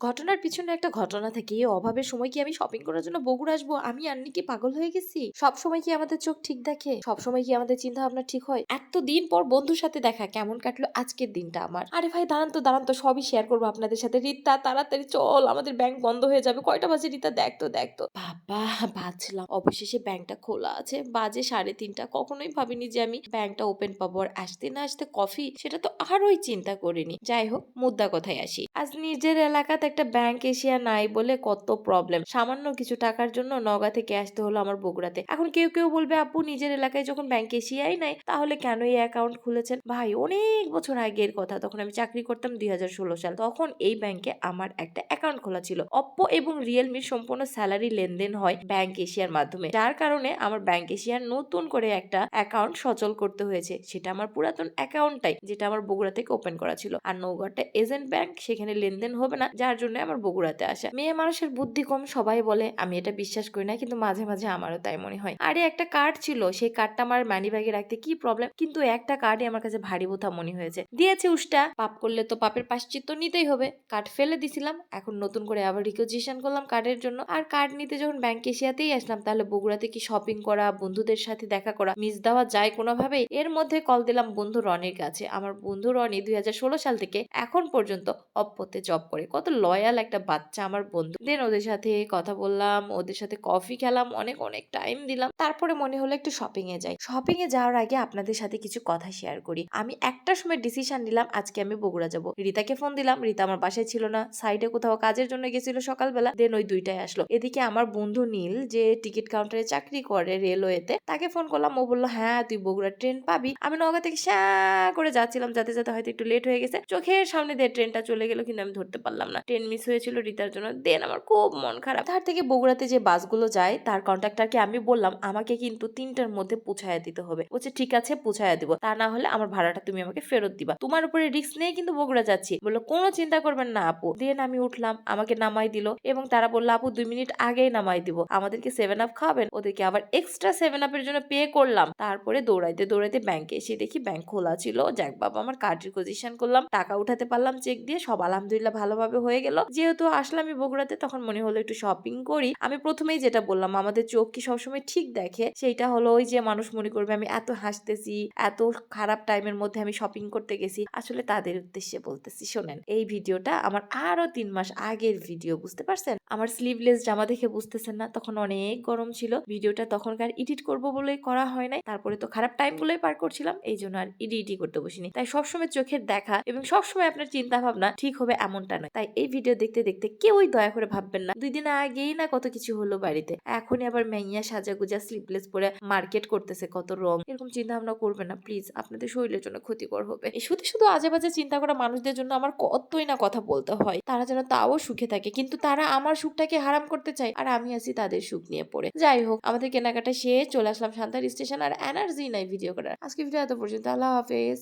ঘটনার পিছনে একটা ঘটনা থেকে। অভাবের সময় কি আমি শপিং করার জন্য বগুড়া আসব? আমি আন্নি কি পাগল হয়ে গেছি। সব সময় কি আমাদের চোখ ঠিক দেখে? সব সময় কি আমাদের চিন্তা ভাবনা ঠিক হয়? এত দিন পর বন্ধুর সাথে দেখা, কেমন কাটলো আজকের দিনটা আমার? আরে ভাই, দাঁড়ান তো দাঁড়ান তো, সবই শেয়ার করব আপনাদের সাথে। রিতা, তাড়াতাড়ি চল, আমাদের ব্যাংক বন্ধ হয়ে যাবে। কয়টা বাজে রিতা? দেখ তো দেখ তো। বাবা ভাবছিলাম অবশেষে ব্যাংকটা খোলা আছে। বাজে সাড়ে তিনটা। কখনোই ভাবিনি যে আমি ব্যাংকটা ওপেন পাবো। আর আসতে না আসতে কফি সেটা তো আরোই চিন্তা করিনি। যাই হোক, মুদ্রা কথায় আসি। আজ নিজের এলাকাতে একটা ব্যাংক এশিয়া নাই বলে কত প্রবলেম সামান্য কিছু টাকার জন্য নগা থেকে আসতে হলো আমার বগুড়াতে। এখন কেউ কেউ বলবে, আপু, নিজের এলাকায় যখন ব্যাংক এশিয়াই নাই, তাহলে কেন এই অ্যাকাউন্ট খুলেছেন? ভাই, অনেক বছর আগের কথা। তখন আমি চাকরি করতাম দুই হাজার ষোলো সাল। তখন এই ব্যাংকে আমার একটা অ্যাকাউন্ট খোলা ছিল। অপ্পো এবং রিয়েলমির সম্পূর্ণ স্যালারি লেনদেন হয় ব্যাংক এশিয়ার মাধ্যমে। যার কারণে আমার ব্যাংক এশিয়ার নতুন করে একটা অ্যাকাউন্ট সচল করতে হয়েছে। সেটা আমার পুরাতন অ্যাকাউন্টটাই যেটা আমার বগুড়া থেকে ওপেন করা ছিল। আর নৌগাঁটা এজেন্ট ব্যাংক সেখানে লেনদেন হবে না। যার জন্য আমার বগুড়াতে আসা। মেয়ে মানুষের বুদ্ধি কম, সবাই বলে, আমি এটা বিশ্বাস করি না, কিন্তু মাঝে মাঝে আমারও তাই মনে হয়। আরে, একটা কার্ড ছিল, সেই কার্ডটা আমার মানি ব্যাগে রাখতে কি প্রবলেম কিন্তু একটা কার্ডই আমার কাছে ভারী বোথা মনে হয়েছে। দিয়েছে উষ্টা পাপ করলে তো পাপের পাশ্চিত্য নিতেই হবে। কার্ড ফেলে দিছিলাম, এখন নতুন করে আবার রিকোজিশন করলাম কার্ডের জন্য। আর কার্ড নিতে যখন ব্যাংক এশিয়াতেই আসলাম, তাহলে বগুড়াতে কি শপিং করা, বন্ধুদের সাথে দেখা করা মিস দেওয়া যায় কোনোভাবেই? এর মধ্যে কল দিলাম বন্ধু রনির কাছে। আমার বন্ধু রনি দুই হাজার ষোলো সাল থেকে এখন পর্যন্ত অপ্পতে জব করে। কত লয়াল একটা বাচ্চা আমার বন্ধু। দেন ওদের সাথে কথা বললাম, ওদের সাথে কফি খেলাম, অনেক অনেক টাইম দিলাম। তারপরে মনে হলো একটু শপিং এ যাই। শপিং এ যাওয়ার আগে আপনাদের সাথে কিছু কথা শেয়ার করি। আমি একটা সময় ডিসিশন নিলাম, আজকে আমি বগুড়া যাব। রিতাকে ফোন দিলাম, রিতা আমার বাসায় ছিল না। সাইডে কোথাও কাজের জন্য গেছিল সকালবেলা। দেন ওই দুইটাই আসলো। এদিকে আমার বন্ধু নীল, যে টিকিট কাউন্টারে চাকরি করে রেলওয়েতে তাকে ফোন করলাম। ও বলল হ্যাঁ তুই বগুড়া ট্রেন পাবি। আমি নগা থেকে শ্যা করে যাচ্ছিলাম, যাতে যাতে হয়তো একটু লেট হয়ে গেছে। চোখের সামনে দিয়ে ট্রেনটা চলে গেল, কিন্তু আমি ধরতে পারলাম না। ট্রেন মিস হয়েছিল রিতার জন্য। দেন আমার খুব মন খারাপ। তার থেকে বগুড়াতে যে বাসগুলো যায়, তার কন্ট্রাক্টরকে আমি বললাম, আমাকে কিন্তু তিনটার মধ্যে পৌঁছায় দিতে হবে। বলছে, ঠিক আছে, পৌঁছায় দিব। তা না হলে আমার ভাড়াটা তুমি আমাকে ফেরত দিবা। তোমার উপরে রিস্ক নিয়ে কিন্তু বগুড়া যাচ্ছি। বলল, কোনো চিন্তা করবেন না আপু। দেন আমি উঠলাম, আমাকে নামাই দিল এবং তারা বলল, আপু, দুই মিনিট আগেই নামাই দিব। আমাদেরকে সেভেন আপ খাবেন? ওদেরকে আবার এক্সট্রা সেভেন আপের জন্য পে করলাম। তারপরে দৌড়াইতে দৌড়াইতে ব্যাংকে এসে দেখি ব্যাংক খোলা ছিল। যাক বাবা, আমার কার্ড রিকোজিশন করলাম। টাকা উঠাতে পারলাম চেক দিয়ে সব আলহামদুলিল্লাহ ভালোভাবে হয়ে গেল। যেহেতু আসলাম বগুড়াতে, তখন মনে হলো একটু শপিং করি। আমি প্রথমেই যেটা বললাম, আমাদের চোখ কি সবসময় ঠিক দেখে? সেইটা হলো ওই যে মানুষ মনে করবে, আমি এত হাসতেছি, এত খারাপ টাইমের মধ্যে আমি শপিং করতে গেছি। আসলে তাদের উদ্দেশ্যে বলতেছি, শোনেন, এই ভিডিওটা আমার আরও তিন মাস আগের ভিডিও বুঝতে পারছেন? আমার স্লিভলেস জামা দেখে বুঝতেছেন না, তখন অনেক গরম ছিল। ভিডিওটা তখনকার এডিট করব বলে করা হয় নাই। তারপরে তো খারাপ টাইম গুলোই পার করছিলাম, এই জন্য আর ইডি করতে বসিনি। তাই সবসময় চোখের দেখা এবং সবসময় আপনার চিন্তা ভাবনা ঠিক হবে এমনটা নয়। তাই এই ভিডিও দেখতে দেখতে কেউই দয়া করে ভাববেন না। দুই দিন আগেই না কত কিছু হলো বাড়িতে। এখনই আবার মেইয়া সাজা গুজা স্লিপলেস পরে মার্কেট করতেছে কত রং। এরকম চিন্তা ভাবনা করবেন না প্লিজ আপনাদের শরীরের জন্য ক্ষতিকর হবে। শুধু শুধু আজে বাজে চিন্তা করা মানুষদের জন্য আমার কতই না কথা বলতে হয়। তারা যেন তাও সুখে থাকে, কিন্তু তারা আমার সুখটাকে হারাম করতে চায়, আর আমি আছি তাদের সুখ নিয়ে পড়ে। যাই হোক, আমাদের কেনাকাটা শেষ, চলে আসলাম শান্তার স্টেশন, আর এনার্জি নাই ভিডিও করার। আজকে ভিডিও এত পর্যন্ত, আল্লাহ হাফেজ।